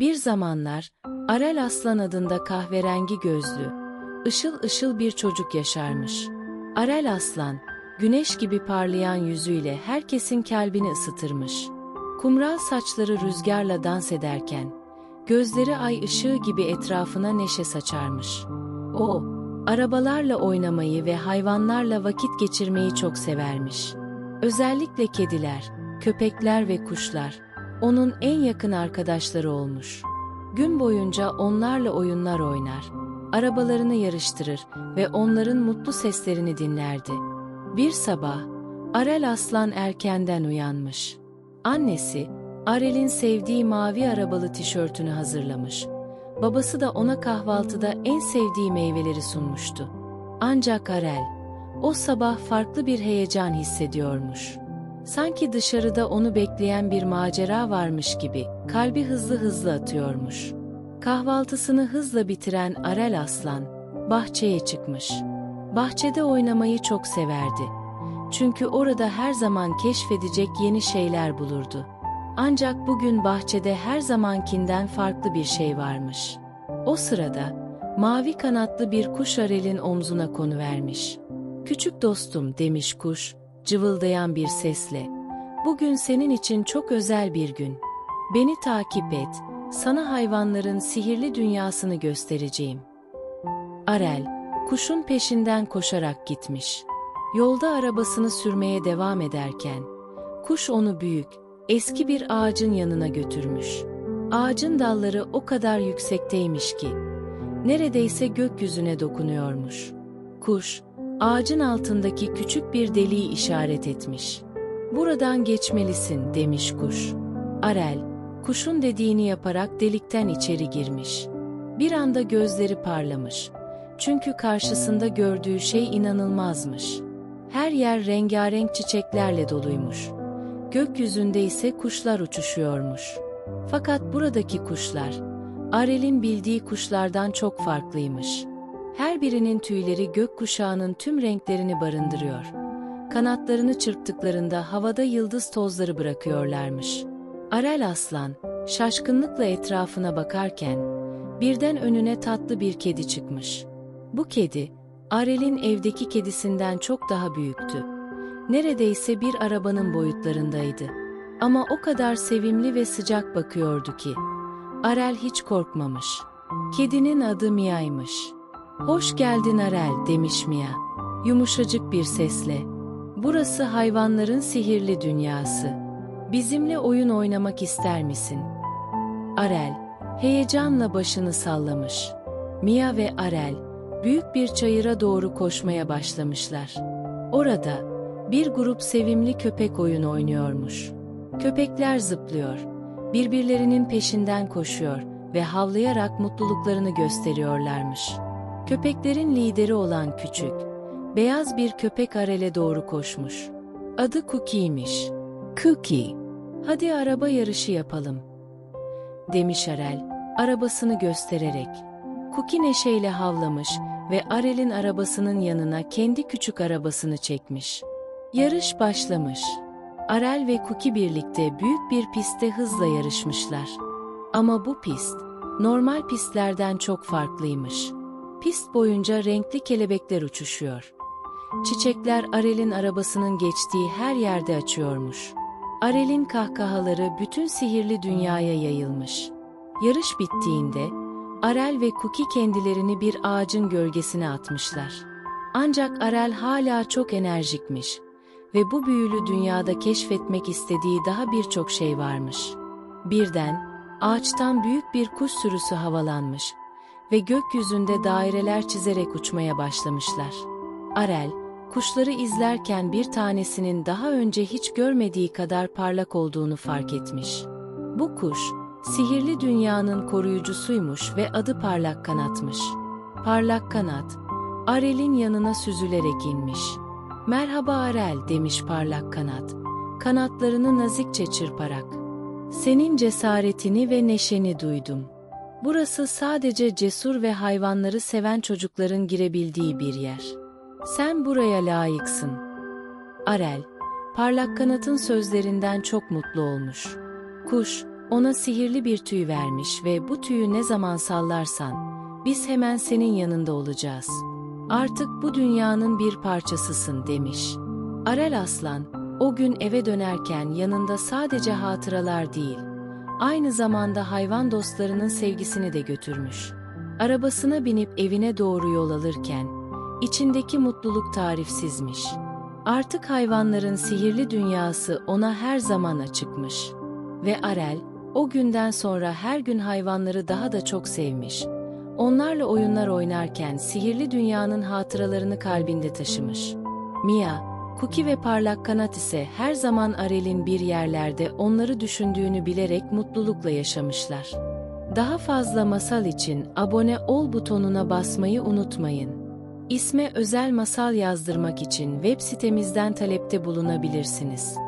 Bir zamanlar, Arel Aslan adında kahverengi gözlü, ışıl ışıl bir çocuk yaşarmış. Arel Aslan, güneş gibi parlayan yüzüyle herkesin kalbini ısıtırmış. Kumral saçları rüzgarla dans ederken, gözleri ay ışığı gibi etrafına neşe saçarmış. O, arabalarla oynamayı ve hayvanlarla vakit geçirmeyi çok severmiş. Özellikle kediler, köpekler ve kuşlar, onun en yakın arkadaşları olmuş. Gün boyunca onlarla oyunlar oynar, arabalarını yarıştırır ve onların mutlu seslerini dinlerdi. Bir sabah, Arel Aslan erkenden uyanmış. Annesi, Arel'in sevdiği mavi arabalı tişörtünü hazırlamış. Babası da ona kahvaltıda en sevdiği meyveleri sunmuştu. Ancak Arel, o sabah farklı bir heyecan hissediyormuş. Sanki dışarıda onu bekleyen bir macera varmış gibi kalbi hızlı hızlı atıyormuş. Kahvaltısını hızla bitiren Arel Aslan bahçeye çıkmış. Bahçede oynamayı çok severdi. Çünkü orada her zaman keşfedecek yeni şeyler bulurdu. Ancak bugün bahçede her zamankinden farklı bir şey varmış. O sırada mavi kanatlı bir kuş Arel'in omzuna konuvermiş. Küçük dostum demiş kuş, cıvıldayan bir sesle. Bugün senin için çok özel bir gün. Beni takip et, sana hayvanların sihirli dünyasını göstereceğim. Arel, kuşun peşinden koşarak gitmiş. Yolda arabasını sürmeye devam ederken, kuş onu büyük, eski bir ağacın yanına götürmüş. Ağacın dalları o kadar yüksekteymiş ki, neredeyse gökyüzüne dokunuyormuş. Kuş, ağacın altındaki küçük bir deliği işaret etmiş. Buradan geçmelisin demiş kuş. Arel, kuşun dediğini yaparak delikten içeri girmiş. Bir anda gözleri parlamış. Çünkü karşısında gördüğü şey inanılmazmış. Her yer rengarenk çiçeklerle doluymuş. Gökyüzünde ise kuşlar uçuşuyormuş. Fakat buradaki kuşlar, Arel'in bildiği kuşlardan çok farklıymış. Her birinin tüyleri gökkuşağının tüm renklerini barındırıyor. Kanatlarını çırptıklarında havada yıldız tozları bırakıyorlarmış. Arel aslan, şaşkınlıkla etrafına bakarken, birden önüne tatlı bir kedi çıkmış. Bu kedi, Arel'in evdeki kedisinden çok daha büyüktü. Neredeyse bir arabanın boyutlarındaydı. Ama o kadar sevimli ve sıcak bakıyordu ki. Arel hiç korkmamış. Kedinin adı Mia'ymış. Hoş geldin Arel demiş Mia. Yumuşacık bir sesle. Burası hayvanların sihirli dünyası. Bizimle oyun oynamak ister misin? Arel, heyecanla başını sallamış. Mia ve Arel, büyük bir çayıra doğru koşmaya başlamışlar. Orada, bir grup sevimli köpek oyun oynuyormuş. Köpekler zıplıyor, birbirlerinin peşinden koşuyor ve havlayarak mutluluklarını gösteriyorlarmış. Köpeklerin lideri olan küçük, beyaz bir köpek Arel'e doğru koşmuş. Adı Cookie'ymiş. Cookie, hadi araba yarışı yapalım. Demiş Arel, arabasını göstererek. Cookie neşeyle havlamış ve Arel'in arabasının yanına kendi küçük arabasını çekmiş. Yarış başlamış. Arel ve Cookie birlikte büyük bir pistte hızla yarışmışlar. Ama bu pist, normal pistlerden çok farklıymış. Pist boyunca renkli kelebekler uçuşuyor. Çiçekler Arel'in arabasının geçtiği her yerde açıyormuş. Arel'in kahkahaları bütün sihirli dünyaya yayılmış. Yarış bittiğinde, Arel ve Cookie kendilerini bir ağacın gölgesine atmışlar. Ancak Arel hala çok enerjikmiş ve bu büyülü dünyada keşfetmek istediği daha birçok şey varmış. Birden, ağaçtan büyük bir kuş sürüsü havalanmış ve gökyüzünde daireler çizerek uçmaya başlamışlar. Arel, kuşları izlerken bir tanesinin daha önce hiç görmediği kadar parlak olduğunu fark etmiş. Bu kuş, sihirli dünyanın koruyucusuymuş ve adı Parlak Kanatmış. Parlak Kanat, Arel'in yanına süzülerek inmiş. Merhaba Arel demiş Parlak Kanat, kanatlarını nazikçe çırparak. Senin cesaretini ve neşeni duydum. Burası sadece cesur ve hayvanları seven çocukların girebildiği bir yer. Sen buraya layıksın. Arel, parlak kanatın sözlerinden çok mutlu olmuş. Kuş, ona sihirli bir tüy vermiş ve bu tüyü ne zaman sallarsan, biz hemen senin yanında olacağız. Artık bu dünyanın bir parçasısın demiş. Arel Aslan, o gün eve dönerken yanında sadece hatıralar değil, aynı zamanda hayvan dostlarının sevgisini de götürmüş. Arabasına binip evine doğru yol alırken, içindeki mutluluk tarifsizmiş. Artık hayvanların sihirli dünyası ona her zaman açıkmış. Ve Arel, o günden sonra her gün hayvanları daha da çok sevmiş. Onlarla oyunlar oynarken sihirli dünyanın hatıralarını kalbinde taşımış. Mia, Cookie ve Parlak Kanat ise her zaman Arel'in bir yerlerde onları düşündüğünü bilerek mutlulukla yaşamışlar. Daha fazla masal için abone ol butonuna basmayı unutmayın. İsme özel masal yazdırmak için web sitemizden talepte bulunabilirsiniz.